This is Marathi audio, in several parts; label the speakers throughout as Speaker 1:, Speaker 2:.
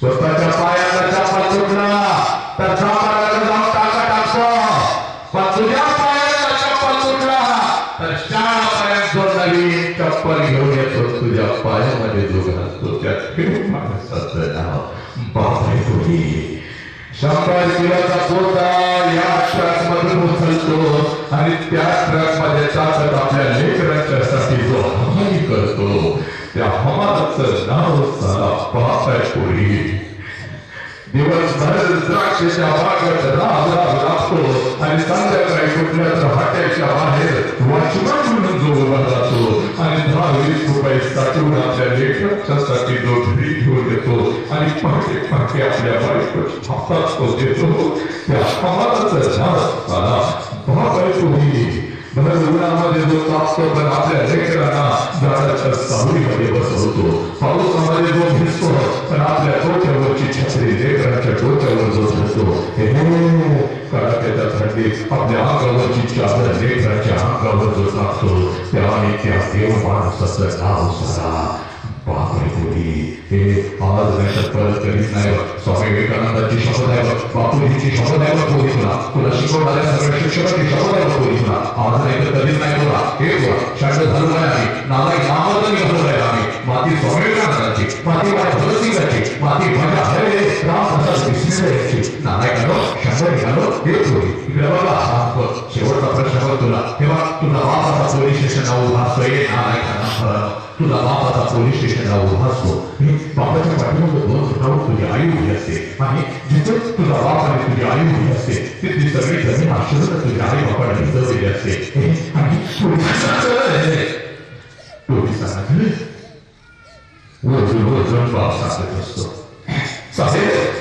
Speaker 1: स्वतःच्या पायाचा चापा सुटला तर चापाला जाऊन टाका टाकतो. पण तुझ्या पायाचा चप्पल सुटला तर चार पायात जो नवीन चप्पल घेऊन येतो तुझ्या पायामध्ये जो घालतो त्या माणसाचं नाव बापरे तुझी शंभर किलोचा पोता या ट्रक मधून उचलतो आणि त्या ट्रकमध्ये चाचत आपल्या लेकरांच्यासाठी जो हमाली करतो. त्या हमालाचं नाव सारा बापाय पोरी दिवसभर द्राक्षाच्या बागत राब राब लागतो आणि संध्याकाळी कुठल्याच्या हाट्याच्या बाहेर वॉचमन म्हणून जो उभा राहतो आणि दहा वीस रुपये साठवून आपल्या लेखकासाठी जो घरी घेऊन येतो आणि पहाटे पहाटे आपल्या बायकोच्या हातात तो देतो. त्या हमालाचं नाव सारा बापाय पोरी भर उन्हामध्ये जो तापतो तर आपल्या लेकरांना झाडाच्या सावलीमध्ये बसवतो पावसामध्ये जो भिजतो तर आपल्या डोक्यावरची छत्री लेकरांच्या डोक्यावर जो धरतो हे कडाक्याच्या थंडीत आपल्या अंगावरची चादर लेकराच्या अंगावर जो टाकतो त्या त्या देव माणसाचं नाव सारा बापरे हे आज नाही तर परत कधीच नाही बघ. स्वामी विवेकानंदाची शपथ आहे बघ बापूजीची शपथ आहे बघ कोणी तुला तुला शिकवणाऱ्या सगळ्या शिक्षकांची शपथ आहे बघ कोणी तुला आज नाही तर कधीच नाही बोला हे बोला शाळेत झालो नाही आम्ही नाला नामाचं निघालो नाही बघ. तुला तेव्हा तुला बापाचा पोलीस स्टेशनला उभा असतो ये नालायकाना तुला बापाचा पोलीस स्टेशनला उभा असतो मी बापाच्या पाठीमागे दोन फुटावर तुझी आई उभी असते आणि जिथे तुझा बाप आणि तुझी आई उभी असते तिथली सगळी जमीन आशीर्वाद तुझ्या आई बापाला भिजवलेली असते आणि पोलिसांना पोलिसांना वजून वजून बाप सांगत असतो साहेब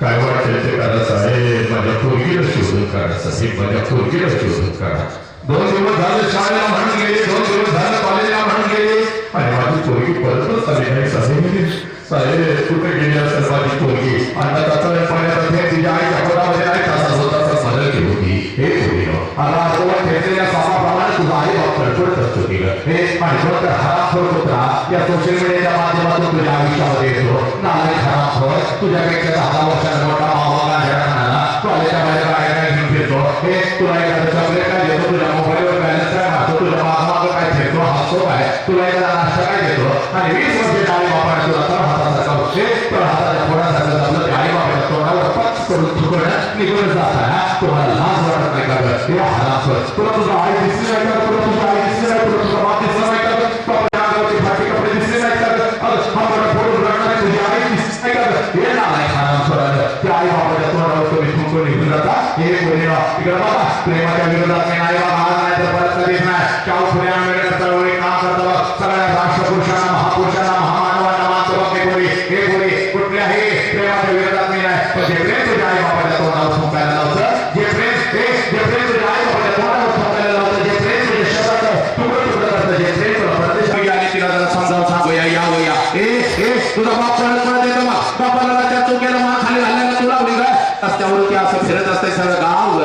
Speaker 1: काय वाटेल ते करा साहेब माझ्या पोरगीला शोधून काढा साहेब माझ्या पोरगीला शोधून काढा दोन दिवस झाले शाळेला म्हणून गेले दोन दिवस झाले कॉलेजला म्हणून गेले आणि माझी पोरगी परतच आली नाही साहेब साहेब कुठे गेली असेल माझी पोरगी आणि त्याचा पाण्यात असेल तिच्या आईच्या पोटामध्ये नाही तासा होता तर बदलली होती हे पोरी आता आजोबा ठेवलेल्या कामाप्रमाणे तुझा आई बाप तडफडत असतो की गं. हे आणि फक्त हरामखोर पुत्रा या सोशल मीडियाच्या माध्यमातून तुझ्या आयुष्यामध्ये येतो नालायक हरामखोर तुझ्यापेक्षा दहा वर्षांचा मोठा मामाला हेराणारा कॉलेजच्या बाहेर काय काय घेऊन फिरतो हे तुला एखादं चॉकलेट काय देतो तुझ्या मोबाईलवर बॅलन्स काय मारतो तुझ्या मागमाग काय फिरतो हसतो काय तुला एखादा नाश्ता काय देतो आणि वीस वर्षे डाळी बापाने तुला तर हातासारखा बघते तर हाताच्या पोटासारखं जमलं डाळी आई तोंडावर पच करून थुकणं निघून जात आहे तुम्हाला लाज वाटत नाही का गं? हे हरामखोर तुला तुझा आई दिसली नाही का तुला तुझा आई दिसली नाही तुला तुझा बाप दिसला नाही का गं? कपडे दिसले नाही का हा मोठा फोटो तुझी आई दिसली नाही का गं? हे नालायक हरामखोरानं. त्या आई बापाच्या थुंकून हे कोणी इकडे बघा. प्रेमाच्या विरोधात मी नाही बाबा आज नाही तर परत कधीच नाही. शाहू फुले आंबेडकर चळवळी काम करतो सगळ्या महापुरुषांना महामानवांना मानतो बघ हे कोणी हे कोणी कुठल्याही प्रेमाच्या विरोधात मी नाही पण जे प्रेम तुझ्या आई बापाच्या तोंडावर थुंकायला लावतं जे प्रेम हे जे प्रेम तुझ्या आई बापाच्या तोंडावर थुंकायला लावतं जे प्रेम तुझ्या शब्दाचं तुकडं तुकडं करतं जे प्रेम तुला परदेश आणि तिला जरा समजावून सांगूया या या ए ए तुझा बाप परत परत येतो मग बापाला त्या चुकीला मा खाली घालायला तू लावली का रस्त्यावरती असं सगळं गाव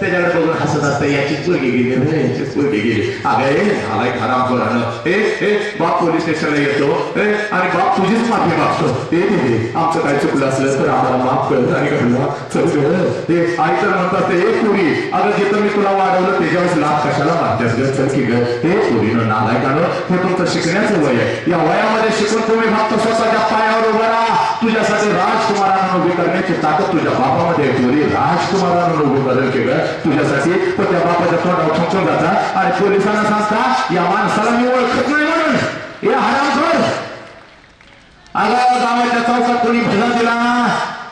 Speaker 1: त्याच्याकडे बघून हसत असतं याची चोरी गेली रे याची चोरी गेली. अगे आलाय खराब बरं ए ए बाप पोलीस स्टेशनला येतो. ए आणि बाप तुझीच माफी मागतो. ते ते आमचं काय चुकलं असलं तर आम्हाला माफ कर आणि घडलं चल ग ते आई तर म्हणतात ते एक पुरी अगं जिथं मी तुला वाढवलं त्याच्यावर लाभ कशाला मानतेस ग? चल की ग. हे पुरीनं नालायकानं हे तुमचं शिकण्याचं वय आहे. या वयामध्ये शिकून तुम्ही फक्त स्वतःच्या पायावर उभा राहा. करण्याची ताकद तुझ्या बापामध्ये आहे. पुरी राजकुमारांना उभं बदल केलं तुझ्यासाठी. तो त्या बापाच्या तोंडावर ठोकून जाता. आणि पोलिसांना सांगता या माणसाला मी ओळखत नाही म्हणून. हे हरामखोर. अगं गावाच्या चौकात कोणी भजन दिला?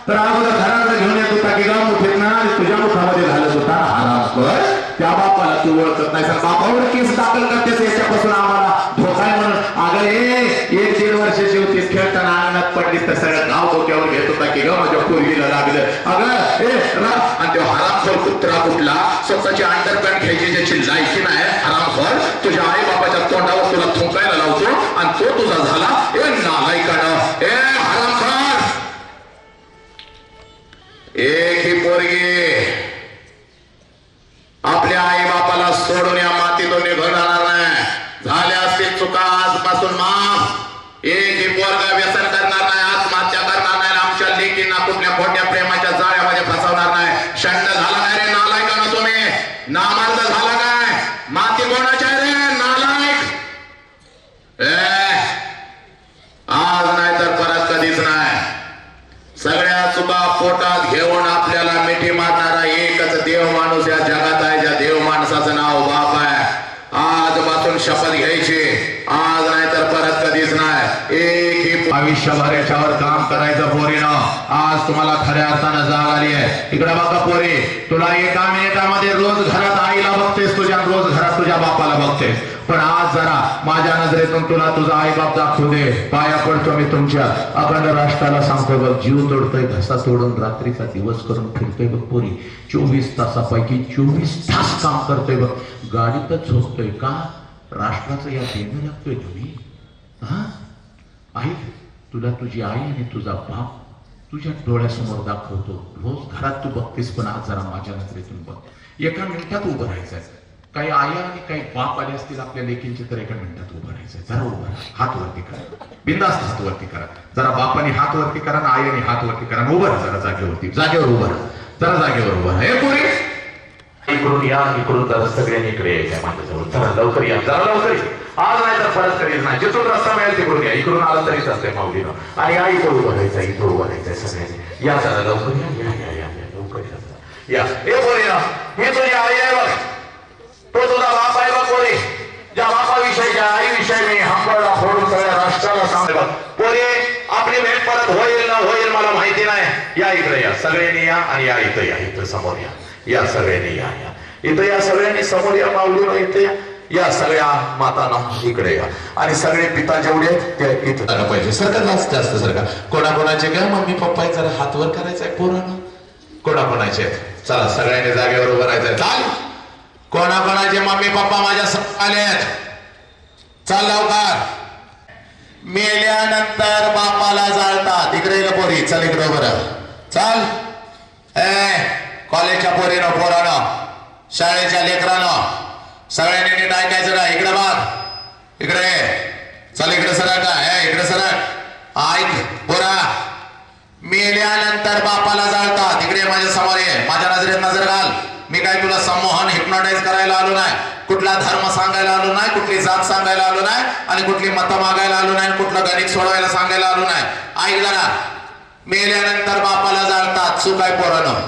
Speaker 1: तर अगोदर घरात घेऊन येत होता की गाव मुठीत ना आणि तुझ्या मुखामध्ये घालत होता हरामखोर. त्या बापाला तू ओळखत नाही सर बापावर केस दाखल कर याच्यापासून आम्हाला धोका आहे म्हणून अगं ए एक दीड वर्षाची होती खेळताना अंगणात पडली तर सगळं गाव डोक्यावर घेत होता की ग माझ्या म्हणजे पूर्वीला लागलं. अगं ए आणि तो हरामखोर कुत्रा कुठला? स्वतःची अंडरपॅन्ट घ्यायची ज्याची लायकी नाही हरामखोर. तुझ्या आई बाबाच्या तोंडावर तुला थुंकायला लावतो आणि तो तुझा झाला. ए नालायकानं. ए हरामखोर. एक ही पोरगी आपल्या आई बापाला सोडून या मातीतून निघून जाणार नाही झाल्या असतील चुका आजपासून माफ एक ही पोरगी एक एक आयुष्यभर याच्यावर काम करायचं पोरीनं. आज तुम्हाला खऱ्या अर्थानं जाग आली आहे. इकडे बघा पोरी. तुला एका मिनिटामध्ये रोज घरात आईला बघतेस तुझ्या रोज घरात तुझ्या बापाला बघतेस. पण आज जरा माझ्या नजरेतून तुला तुझा आई बाप दाखवू दे. पाया पडतो मी तुमच्या. अखंड राष्ट्राला सांगतो बघ जीव तोडतोय घसा तोडून रात्रीचा दिवस करून फिरतोय बघ पोरी. चोवीस तासापैकी चोवीस तास काम करतोय बघ. गाडीतच झोपतोय का? राष्ट्राचं या देणं लागतोय तुम्ही. हा? आई तुला तुझी आई आणि तुझा बाप तुझ्या डोळ्यासमोर दाखवतो. रोज घरात तू बघतेस पण आज जरा माझ्या नजरेतून बघ. एका मिनिटात उभं राहायचंय. काही आया आणि काही बाप आले असतील आपल्या लेखींचे तर एका मिनिटात उभं राहायचंय. जरा उभं राहा. हात वरती करा. बिंदास्त हात वरती करा. जरा बापाने हात वरती करा आणि आईने हात वरती करा. उभं राहा. जरा जागेवरती. जागेवर उभं राहा. जरा जागेवर उभं राहा. हे पुरी
Speaker 2: इकडून या इकडून जरा सगळ्यांनी इकडे यायचं माझ्याजवळ जरा लवकर या. जरा लवकर आज नाही तर परत कधीच नाही. जिथून रस्ता मिळेल तिकडून या. इकडून आला तरीच असते माऊलीनं. आणि आई इकडून भरायचा इथं उभं सगळ्यांनी. या जरा लवकर या या या या लवकर या या. हे बोले ना हे तुझी आई आहे बघ. तो तुझा बाप आहे बघ पोरे ज्या बापाविषयी ज्या आईविषयी मी हंबरला फोडून सगळ्या राष्ट्राला सांगते बघ पोरे आपली भेट परत होईल ना होईल मला माहिती नाही या इकडे या. सगळ्यांनी या आणि या इथं या. इथं समोर या. या सगळ्यांनी या या. इथं या सगळ्यांनी समोर या माऊलीनं इथे या. या सगळ्या मातांना इकडे या. आणि सगळे पिता जेवढे आहेत ते इथं
Speaker 3: झालं पाहिजे. सरकार जास्त जास्त सरकार. कोणाकोणाचे काय? मम्मी पप्पा जरा हात वर करायचंय पोरानं. कोणाकोणाचे चला सगळ्यांनी जागेवर उभं राहायचंय. चाल! कोणाकोणाचे मम्मी पप्पा माझ्या आले आहेत? चाल लवकर. मेल्यानंतर बापाला जाळ इकडे ये पोरी चल इकडे बरं चाल ए कॉलेजच्या पोरीनं पोरानं शाळेच्या लेकरानं सगळ्यांनी नीट ऐकायचं ना इकडे बाग इकडे चल इकडे सरक ना ए इकडे सरक ऐक पोरा मेल्यानंतर बापाला जाळतात इकडे माझ्यासमोर ये माझ्या नजरेत नजर घाल मी काय तुला संमोहन हिप्नोटाईज करायला आलो नाही? कुठला धर्म सांगायला आलो नाही? कुठली जात सांगायला आलो नाही? आणि कुठली मतं मागायला आलो नाही? कुठलं गणित सोडवायला सांगायला आलो नाही? ऐक जरा. मेल्यानंतर बापाला जाळतात. चूक आहे पोरानं.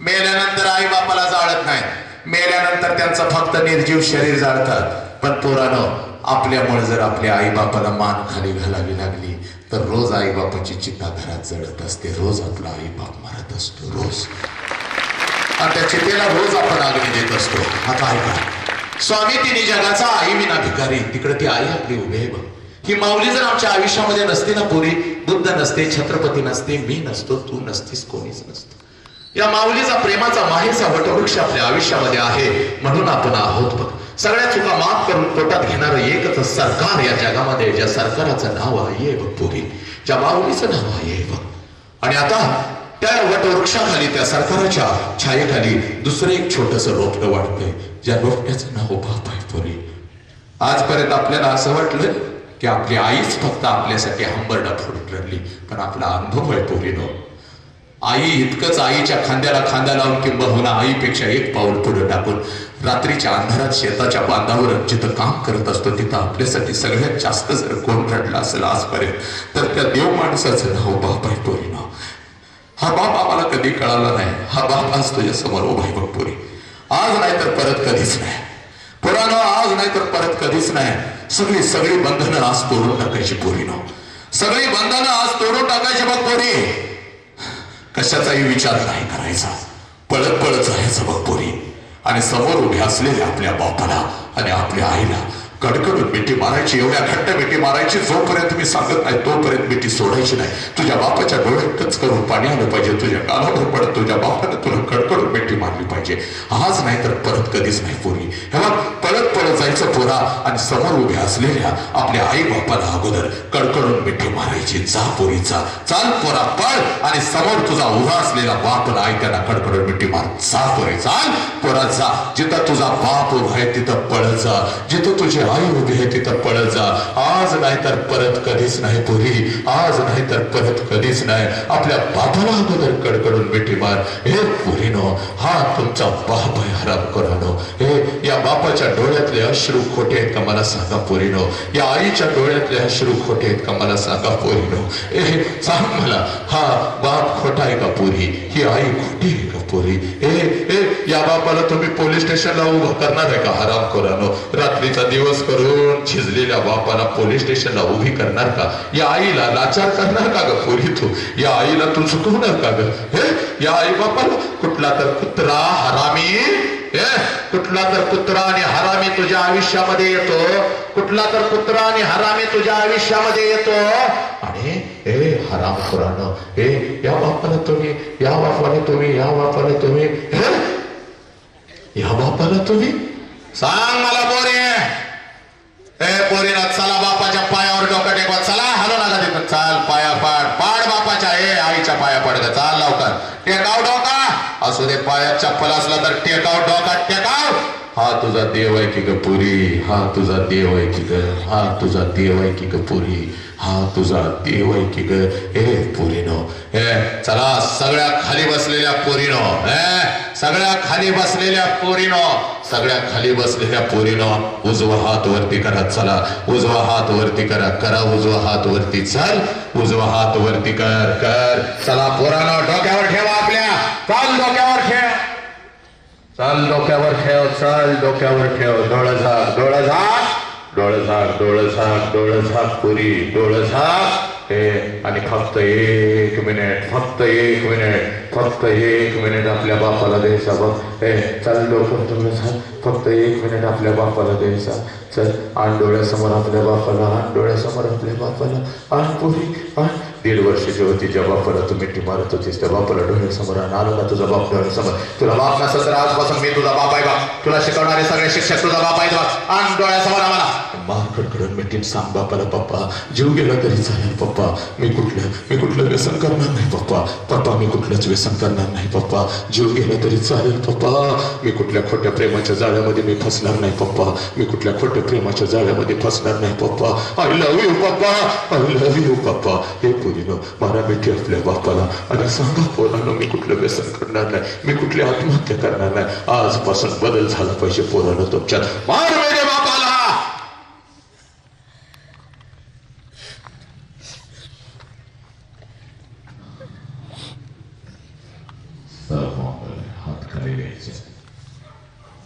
Speaker 3: मेल्यानंतर आई बापाला जाळत नाही. मेल्यानंतर त्यांचं फक्त निर्जीव शरीर जाळतात. पण पोरानं आपल्यामुळे जर आपल्या आई बापाला मान खाली घालावी लागली तर रोज आई बापाची चिंता घरात जळत असते. रोज आपला आई बाप मारत असतो. रोज. आणि त्या चितेला रोज आपण अग्नी देत असतो. आता ऐका. स्वामी तिने जगाचा आई विना भिकारी तिकडे ती आई आपली उभी आहे बघ. ही माऊली जर आमच्या आयुष्यामध्ये नसती ना पुरी बुद्ध नसते छत्रपती नसते मी नसतो तू नसतीस कोणीच नसतो. या माऊलीचा प्रेमाचा माहेरचा वटवृक्ष आपल्या आयुष्यामध्ये आहे म्हणून आपण आहोत बघ. सगळ्या चुका माफ करून पोटात घेणारं एकच सरकार या जगामध्ये ज्या सरकाराचं नाव आहे बघ पुरी. ज्या माऊलीचं नाव आहे बघ. आणि आता त्या वटवृक्षाखाली त्या सरकाराच्या छायेखाली दुसरं एक छोटस रोपटं वाटतंय ज्या रोपट्याचं नाव बाप आहे पोरी. आजपर्यंत आपल्याला असं वाटलं की आपली आईच फक्त आपल्यासाठी हंबरडा फोडून रडली पण आपला अनुभव आहे पोरीनो. आई इतकंच आईच्या खांद्याला खांदा लावून किंबहुना आईपेक्षा एक पाऊल पुढे टाकून रात्रीच्या अंधारात शेताच्या बांधावर जिथं काम करत असतो तिथं आपल्यासाठी सगळ्यात जास्त जर कोण रडला असेल आजपर्यंत तर त्या देव माणसाचं नाव बाप आहे हा बाप आम्हाला कधी कळाला नाही. हा बाप आज तुझ्या समोर उभा आहे पोरी. आज नाही तर परत कधीच नाही. पुराणं आज नाही तर परत कधीच नाही. सगळी सगळी बंधनं आज तोडून टाकायची पोरीनं. सगळी बंधनं आज तोडून टाकायची बघ पोरी. कशाचाही विचार नाही करायचा. पळत पळत जायचं बघ पोरी. आणि समोर उभे असलेल्या आपल्या बापाला आणि आपल्या आईला कडकडून मिठी मारायची एवढ्या घट्ट मिठी मारायची जोपर्यंत मी सांगत नाही तोपर्यंत मिठी सोडायची नाही. तुझ्या बापाच्या डोळ्यातच करून पाणी आलं पाहिजे तुझ्या कानावर पडत तुझ्या बापाने तुला कडकडून मिठी मारली पाहिजे. आज नाही तर परत कधीच नाही पोरी हे बघ पळत जायचं पोरा आणि समोर उभ्या असलेल्या आपल्या आई बापाला अगोदर कडकडून मिठी मारायची. जा पोरीचा चाल पोरा पळ. आणि समोर तुझा उभा असलेला बाप आणि आई त्यांना कडकडून मिठी मार. जा पोरे चाल. पोरा जा. जिथं तुझा बाप उभा आहे तिथं पळ जा. जिथं तुझी आई उभी आहे तिथं पळ जा. आज नाही तर परत कधीच नाही पोरी. आज नाही तर परत कधीच नाही. आपल्या बापाला अगोदर कडकडून मिठी मार. हे पोरीनो हा तुमचा बाप आहे हराम करानो हे या बापाच्या डोळ्यातले अश्रू खोटे आहेत का? मला सांगा पोरीनो. या आईच्या डोळ्यातले अश्रू खोटे आहेत का? मला सांगा पोरीनो. ए सांग मला. हा बाप खोटा आहे का पोरी? ही आई खोटी आहे का पोरी? ए ए या बापाला तुम्ही पोलीस स्टेशनला उभं करणार आहे का? हराम खोरानो. रात्रीचा दिवस करून झिजलेल्या बापाला पोलीस स्टेशनला उभी करणार का? या आईला लाचार करणार का ग पोरी तू? या आईला तू चुकवणार का ग? हे या आई बापाला कुठला तर कुत्रा हरामी कुठला तर कुत्रा आणि हरामी तुझ्या आयुष्यामध्ये येतो कुठला तर कुत्रा आणि हरामी तुझ्या आयुष्यामध्ये येतो. आणि हे हराम खुरानं हे या बापाने तुम्ही या बापाने तुम्ही या बापाने तुम्ही या बापाला तुम्ही? सांग मला बोरे ए पोरीला चला बापाच्या पायावर डोकं टेकवा चला हलो ना तिथं चाल पाया पाड पाड बापाच्या ए आईच्या पाया पड ग चाल लवकर टेकाव डोका असू दे पायात चप्पल असला तर टेकाव डोका टेकाव. हा तुझा देव आहे की ग पुरी? हा तुझा देव आहे की ग? हा तुझा देव आहे की ग पुरी? हा तुझा देव आहे की ग? ए पुरीनो ए चला सगळ्या खाली बसलेल्या पोरीनो ए सगळ्या खाली बसलेल्या पोरीनो सगळ्या खाली बसलेल्या पोरीनो उजवा हात वरती करा चला. उजवा हात वरती करा करा. उजवा हात वरती चल. उजवा हात वरती कर कर. चला पोरानो डोक्यावर ठेवा आपल्या. चाल डोक्यावर खेळ चाल डोक्यावर ठेव चाल डोक्यावर ठेव. डोळं झाक डोळं झाक डोळं झाक डोळं झाक डोळं झाक पुरी डोळं झाक हे आणि फक्त एक मिनिट फक्त एक मिनिट फक्त एक मिनिट आपल्या बापाला द्यायचा बघ. हे चल डोकं तुम्ही सांग. फक्त एक मिनिट आपल्या बापाला द्यायचा. चल आण डोळ्यासमोर आपल्या बापाला आण डोळ्यासमोर आपल्या बापाला. आण पुरी आण. दीड वर्षाची होती ज्या बापाला तू मिठी मारत होतीस त्या बापाला डोळ्यासमोर आण आला ना तुझा बाप डोळ्यासमोर तुला बाप नसेल तर आजपासून मी तुझा बाप आहे बा तुला शिकवणारे सगळे शिक्षक तुझा बाप आहे बा आण डोळ्यासमोर आम्हाला मार कडकडून सांग बापाला पप्पा जीव गेला तरी चालेल पप्पा मी कुठलं मी कुठलं व्यसन करणार नाही पप्पा पप्पा मी कुठलंच व्यसन करणार नाही पप्पा जीव गेला तरी चालेल पप्पा मी कुठल्या खोट्या प्रेमाच्या जाळ्यामध्ये मी फसणार नाही पप्पा मी कुठल्या खोट्या प्रेमाच्या जाळ्यामध्ये फसणार नाही पप्पा आय लव्ह यू पप्पा आय लव्ह यू पप्पा हे पोरीनो मारा असल्या आपल्या बापाला आणि सांगा पोरानं मी कुठलं व्यसन करणार नाही मी कुठली आत्महत्या करणार नाही. आजपासून बदल झाला पाहिजे पोरानं तुमच्यात. मार